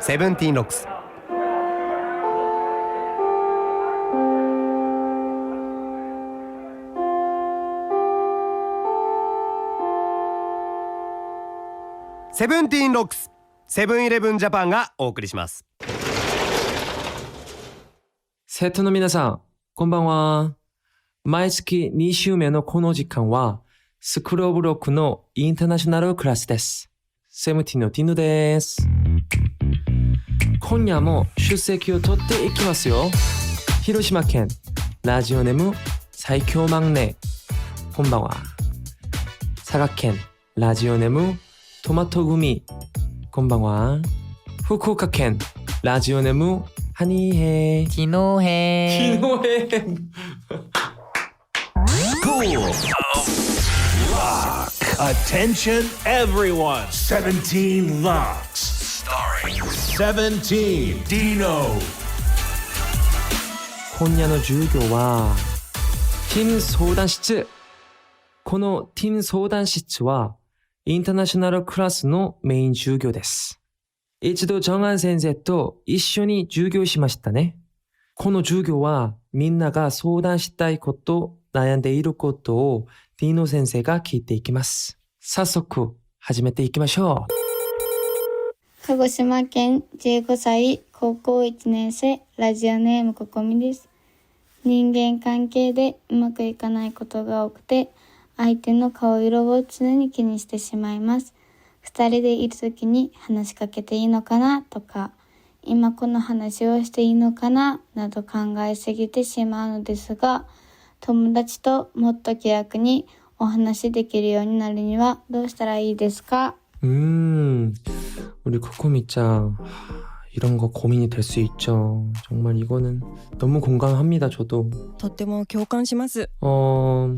セブンティーンロックスセブンティーンロックスセブンイレブンジャパンがお送りします生徒の皆さん、こんばんは。毎月2週目のこの時間は、スクローブロックのインターナショナルクラスです。セムティのティヌです。今夜も出席を取っていきますよ。広島県、ラジオネーム最強マグネ。こんばんは。佐賀県、ラジオネームトマトグミ。こんばんは。福岡県、ラジオネームハニーヘイ。昨日編 昨日編 Attention, everyone. 17 Locks. Starring 17 Dino. 今夜の授業はティム相談室。このティム相談室はインターナショナルクラスのメイン授業です。一度ジョンアン先生と一緒に授業しましたね。この授業はみんなが相談したいこと悩んでいることをティーノ先生が聞いていきます。早速始めていきましょう。鹿児島県15歳高校1年生ラジオネームここみです。人間関係でうまくいかないことが多くて相手の顔色を常に気にしてしまいます。二人でいる時に話しかけていいのかなとか今この話をしていいのかななど考えすぎてしまうのですが友達ともっと気楽にお話しできるようになるにはどうしたらいいですか？ 음, 우리 코코미짱. 이런 거 고민이 될 수 있죠. 정말 이거는 너무 공감합니다, 저도. とっても共感します。 어,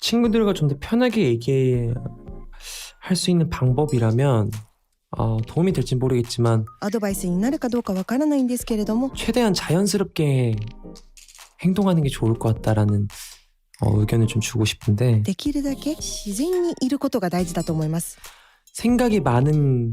친구들과 좀 더 편하게 얘기할 수 있는 방법이라면, 어, 도움이 될진 모르겠지만, アドバイスになるかどうかわからないんですけれども、 최대한 자연스럽게 행동하는 게 좋을 것 같다라는 어, 의견을 좀 주고 싶은데, できるだけ自然にいることが大事だと思います。 생각이 많은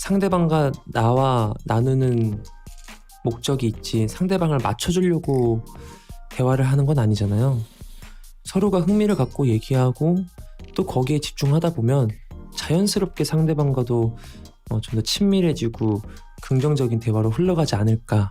상대방과 나와 나누는 목적이 있지 상대방을 맞춰주려고 대화를 하는 건 아니잖아요. 서로가 흥미를 갖고 얘기하고 또 거기에 집중하다 보면 자연스럽게 상대방과도 어, 좀더 친밀해지고 긍정적인 대화로 흘러가지 않을까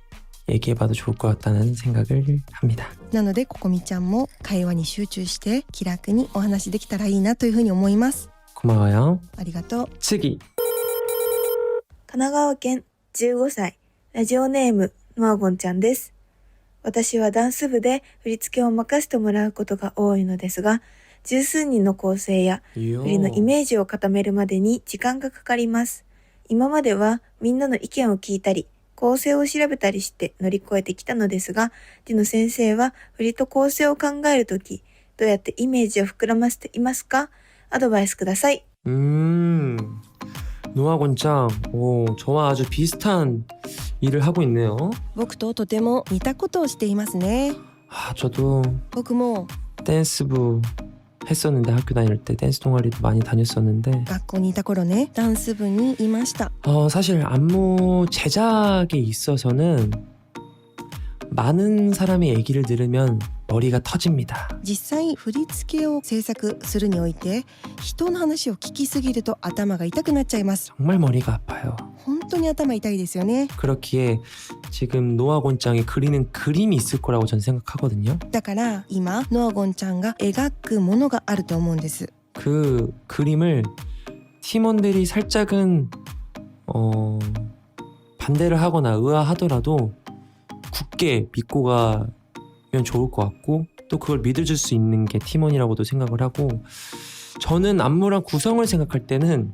얘기해봐도 좋을 것 같다는 생각을 합니다. なのでここみちゃんも会話に集中して気楽にお話できたらいいなというふうに思います 고마워요. ありがとう 次神奈川県15歳、ラジオネーム、ノアゴンちゃんです。私はダンス部で振り付けを任せてもらうことが多いのですが、十数人の構成や振りのイメージを固めるまでに時間がかかります。今まではみんなの意見を聞いたり、 構成を調べたりして乗り越えてきたのですが、ディノ先生は振りと構成を考えるとき、どうやってイメージを膨らませていますかアドバイスください。 음 노아곤짱 오 저와 아주 비슷한 일을 하고 있네요. 僕ととても似たことをしていますね 아 저도 僕も 댄스부 했었는데 학교 다닐 때 댄스 동아리도 많이 다녔었는데 学校にいた頃ねダンス部にいました 어, 사실 안무 제작에 있어서는 많은 사람의 얘기를 들으면 머리가 터집니다. 実際振り付けを制作するにおいて人の話を聞きすぎると頭が痛くなっちゃいます 정말 머리가 아파요. 本当に頭痛いですよね 그렇기에 지금 노아곤장이 그리는 그림이 있을 거라고 전 생각하거든요. だから今ノアゴンちゃんが描くものがあると思うんです 그 그림을 팀원들이 살짝은 어 반대를 하거나 의아하더라도 굳게 믿고 가면 좋을 것 같고 또 그걸 믿어줄 수 있는 게 팀원이라고도 생각을 하고 저는 안무랑 구성을 생각할 때는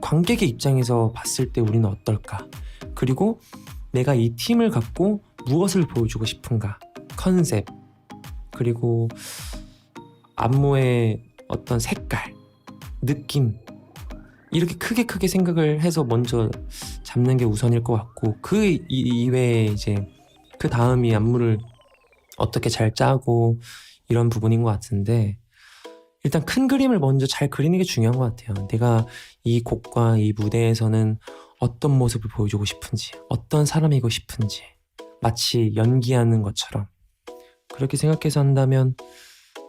관객의 입장에서 봤을 때 우리는 어떨까? 그리고 내가 이 팀을 갖고 무엇을 보여주고 싶은가? 컨셉 그리고 안무의 어떤 색깔, 느낌 이렇게 크게 크게 생각을 해서 먼저 잡는 게 우선일 것 같고 그 이- 이외에 이제 그 다음이 안무를 어떻게 잘 짜고 이런 부분인 것 같은데 일단 큰 그림을 먼저 잘 그리는 게 중요한 것 같아요. 내가 이 곡과 이 무대에서는 어떤 모습을 보여주고 싶은지, 어떤 사람이고 싶은지, 마치 연기하는 것처럼 그렇게 생각해서 한다면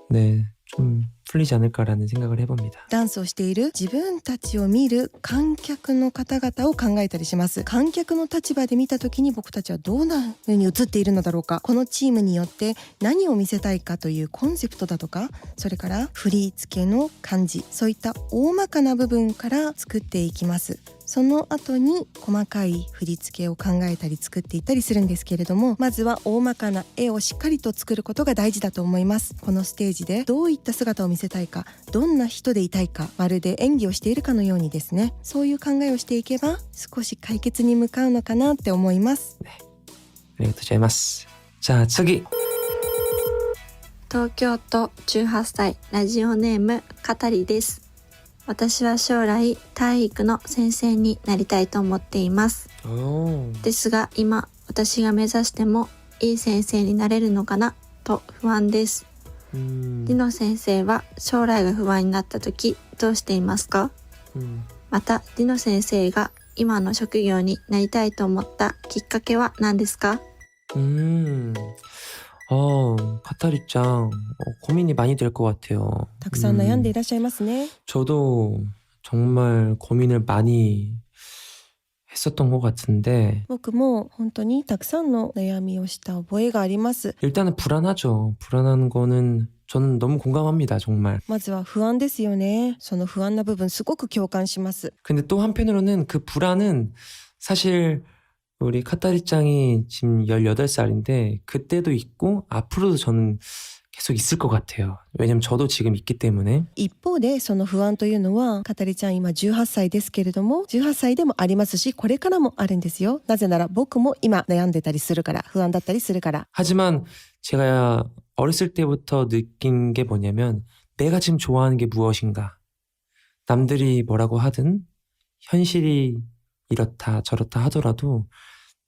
네, 좀 풀리지 않을까라는 생각을 해봅니다. ダンスをしている自分たちを見る観客の方々を考えたりします観客の立場で見た時に僕たちはどんな風に映っているのだろうかこのチームによって何を見せたいかというコンセプトだとかそれから振り付けの感じそういった大まかな部分から作っていきます その後に細かい振り付けを考えたり作っていたりするんですけれどもまずは大まかな絵をしっかりと作ることが大事だと思います。このステージでどういった姿を見せたいかどんな人でいたいかまるで演技をしているかのようにですね。そういう考えをしていけば少し解決に向かうのかなって思います、ありがとうございます。じゃあ次。東京都18歳ラジオネームかたりです。私は将来体育の先生になりたいと思っています。ですが今私が目指してもいい先生になれるのかなと不安です。りノ先生は将来が不安になった時どうしていますか、うん、またりノ先生が今の職業になりたいと思ったきっかけは何ですか？うん。 음. 어, 카타리짱 어, 고민이 많이 될 것 같아요. たくさん悩んでい 음, らっしゃいますね 저도 정말 고민을 많이 했었던 것 같은데 僕も本当にたくさんの悩みをした覚えがあります 일단은 불안하죠. 불안한 거는 저는 너무 공감합니다, 정말. まずは不安ですよねその不安な部分すごく共感します 근데 또 한편으로는 그 불안은 사실 우리 카타리짱이 지금 18살인데 그때도 있고 앞으로도 저는 계속 있을 것 같아요. 왜냐면 저도 지금 있기 때문에 一方でその不安というのはかたりちゃん今18歳ですけれども18歳でもありますしこれからもあるんですよなぜなら僕も今悩んでたりするから不安だったりするから 하지만 제가 어렸을 때부터 느낀 게 뭐냐면 내가 지금 좋아하는 게 무엇인가 남들이 뭐라고 하든 현실이 이렇다 저렇다 하더라도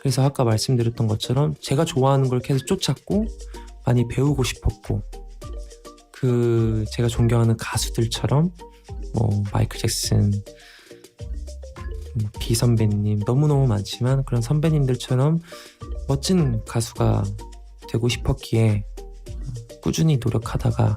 그래서 아까 말씀드렸던 것처럼 제가 좋아하는 걸 계속 쫓았고 많이 배우고 싶었고 그 제가 존경하는 가수들처럼 뭐 마이클 잭슨 뭐비 선배님 너무너무 많지만 그런 선배님들처럼 멋진 가수가 되고 싶었기에 꾸준히 노력하다가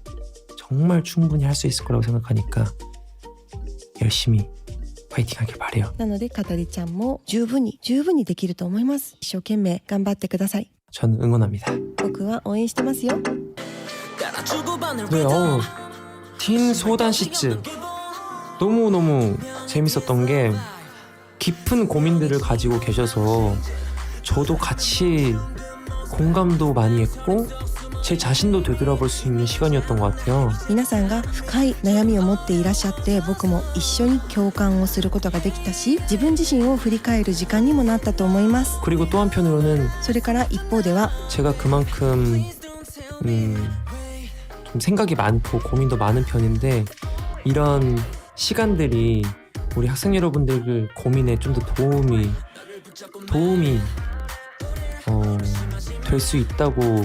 정말 충분히 할 수 있을 거라고 생각하니까 열심히 파이팅하길 바래요. なのでかたりちゃんも十分に十分にできると思います一生懸命頑張ってください 전 응원합니다. 僕は応援してますよ 네, 어우, 틴 소단 시츠 너무 너무 재밌었던 게 깊은 고민들을 가지고 계셔서 저도 같이 공감도 많이 했고 제 자신도 되돌아볼 수 있는 시간이었던 것 같아요. 皆さんが深い悩みを持っていらっしゃって僕も一緒に共感をすることができたし自分自身を振り返る時間にもなったと思います 그리고 또 한편으로는 それから一方では 제가 그만큼 음, 좀 생각이 많고 고민도 많은 편인데 이런 시간들이 우리 학생 여러분들 고민에 좀 더 도움이 도움이 어, 될 수 있다고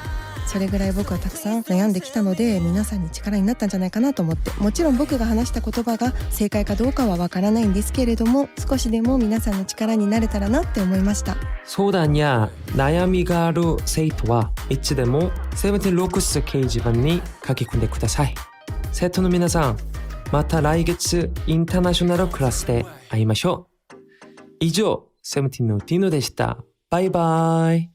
それぐらい僕はたくさん悩んできたので皆さんに力になったんじゃないかなと思って。もちろん僕が話した言葉が正解かどうかはわからないんですけれども少しでも皆さんの力になれたらなって思いました。相談や悩みがある生徒はいつでもセブンティロックス掲示板に書き込んでください。生徒の皆さんまた来月インターナショナルクラスで会いましょう。以上セブンティのティノでした。バイバイ。